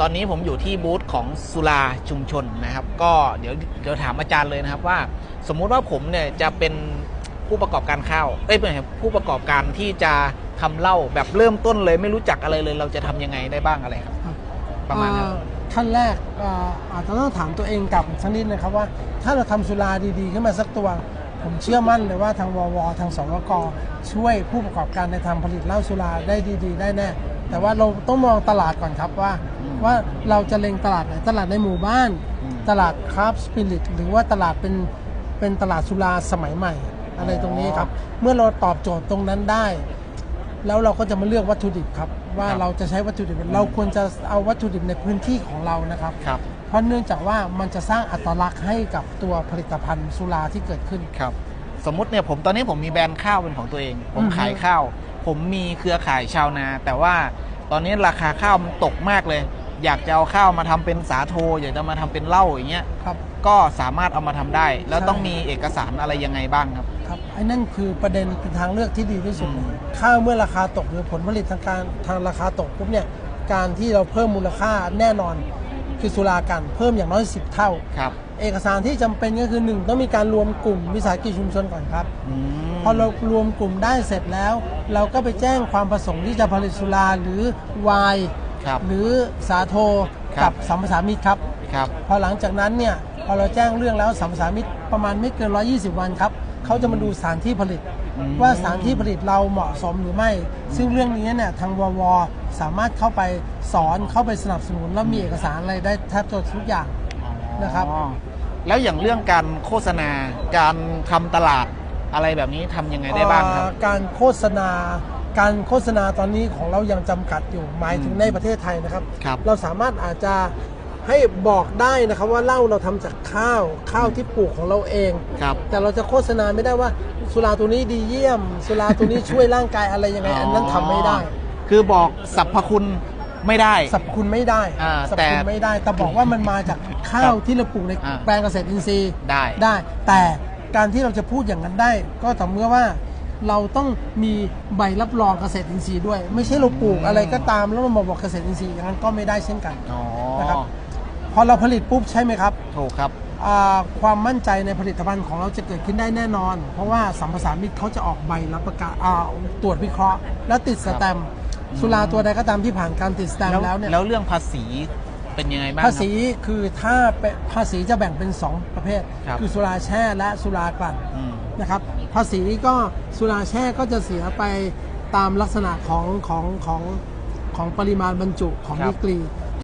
ตอนนี้ผมอยู่ที่บูธของสุราชุมชนนะครับ ก็เดี๋ยวเดี๋ยวถามอาจารย์เลยนะครับว่า สมมุติว่าผมเนี่ยจะเป็นผู้ประกอบการข้าวเอ้ยเป็นไงผู้ประกอบการที่จะทำเหล้าแบบเริ่มต้นเลยไม่รู้จักอะไรเลย เราจะทำยังไงได้บ้างอะไรครับ ประมาณนั้นเอ่อขั้นแรกเอ่ออาจจะต้องถามตัวเองกลับสักนิดนะครับว่า ถ้าเราทำสุราดีๆ ขึ้นมาสักตัว ผมเชื่อมั่นเลยว่าทางววทางสวกช่วยผู้ประกอบการในทำผลิตเหล้าสุราได้ดี ๆ ได้แน่ แต่ว่าเราต้องมองตลาดก่อนครับว่าอืมว่าเราจะเล็งตลาดไหนตลาดในหมู่บ้านอืมตลาดคราฟสปิริตหรือว่าตลาดเป็นเป็นตลาดสุราสมัยใหม่ อะไรตรงนี้ครับ เมื่อเราตอบโจทย์ตรงนั้นได้ แล้วเราก็จะมาเลือกวัตถุดิบครับ ว่าครับเราจะใช้วัตถุดิบเราควรจะเอาวัตถุดิบในพื้นที่ของเรานะครับครับ เพราะเนื่องจากว่ามันจะสร้างอัตลักษณ์ให้กับตัวผลิตภัณฑ์สุราที่เกิดขึ้นครับ สมมติเนี่ยผมตอนนี้ผมมีแบรนด์ข้าวเป็นของตัวเอง ผมอือฮึขายข้าว ผมมีเครือข่ายชาวนา แต่ว่าตอนนี้ราคาข้าวมันตกมากเลย อยากจะเอาข้าวมาทำเป็นสาโท อยากจะมาทำเป็นเหล้าอย่างเงี้ยครับก็สามารถเอามาทำได้ แล้วใช่ต้องมีเอกสารอะไรยังไงบ้างครับครับไอ้นั่นคือประเด็นเป็นทางเลือกที่ดีที่สุดอืมข้าวเมื่อราคาตกหรือผลผลิตทางการทางราคาตกปุ๊บเนี่ยการที่เราเพิ่มมูลค่าแน่นอน คือสุรากันเพิ่มอย่างน้อย 10 เท่า ครับ เอกสารที่จำเป็นก็คือ 1 ต้องมีการรวมกลุ่มวิสาหกิจชุมชนก่อนครับ อืม พอเรารวมกลุ่มได้เสร็จแล้ว เราก็ไปแจ้งความประสงค์ที่จะผลิตสุราหรือไวน์ครับหรือสาโทครักับบสัมปสามิตครับ ครับ พอหลังจากนั้นเนี่ยพอเราแจ้งเรื่องแล้วสัมปสามิตประมาณไม่เกิน 120 วันครับ เขาจะมาดูสถานที่ผลิตอืมว่าสถานที่ผลิตเราเหมาะสมหรือไม่ ซึ่งเรื่องนี้เนี่ยทางววสามารถเข้าไปสอนเข้าไปสนับสนุนแล้วมีเอกสารอะไรได้แทบจะทุกอย่างนะครับอ๋อแล้วอย่างเรื่องการโฆษณาการทำตลาดอะไรแบบนี้ทำยังไงได้บ้างครับ เอ่อการโฆษณา การโฆษณาตอนนี้ของเรายังจำกัดอยู่หมายถึงอืมในประเทศไทยนะครับ ครับ เราสามารถอาจจะ ให้บอกได้นะครับว่าเหล้าเราทำจากข้าวข้าวที่ปลูกของเราเองครับแต่เราจะโฆษณาไม่ได้ว่าสุราตัวนี้ดีเยี่ยม สุราตัวนี้ช่วยร่างกายอะไรยังไงอันนั้นทำไม่ได้ คือบอกสรรพคุณไม่ได้สรรพคุณไม่ได้อ่าสรรพแต่คุณไม่ได้ แต่บอกว่ามันมาจากข้าวที่เราปลูกในอ่าแปลงเกษตรอินทรีย์ได้ได้ แต่การที่เราจะพูดอย่างนั้นได้ ก็ต่อเมื่อว่าเราต้องมีใบรับรองเกษตรอินทรีย์ด้วย ไม่ใช่เราปลูกอะไรก็ตามแล้วเรามาบอกเกษตรอินทรีย์อย่างนั้นก็ไม่ได้เช่นกันอ๋อนะครับพ อเราผลิตปุ๊บใช่ไหมครับถูกครับ อ่าความมั่นใจในผลิตภัณฑ์ของเราจะเกิดขึ้นได้แน่นอน เพราะว่าสัมปสามิตเขาจะออกใบรับประกาศอ่าตรวจวิเคราะห์ แล้วติดสแตมป์สุราตัวใดก็ตามที่ผ่านการติดสแตมแล้วป์แล้วเนี่ย แล้วเรื่องภาษีเป็นยังไงบ้างคภารับ ษีคือถ้าเป็นภาษีจะแบ่งเป็น 2 ประเภทครับ อสุราแช่และสุรากลั่นอืม นะครับ ภาษีก็สุราแช่ก็จะเสียไปตามลักษณะของของของของปริมาณบรรจุของครับดีกรี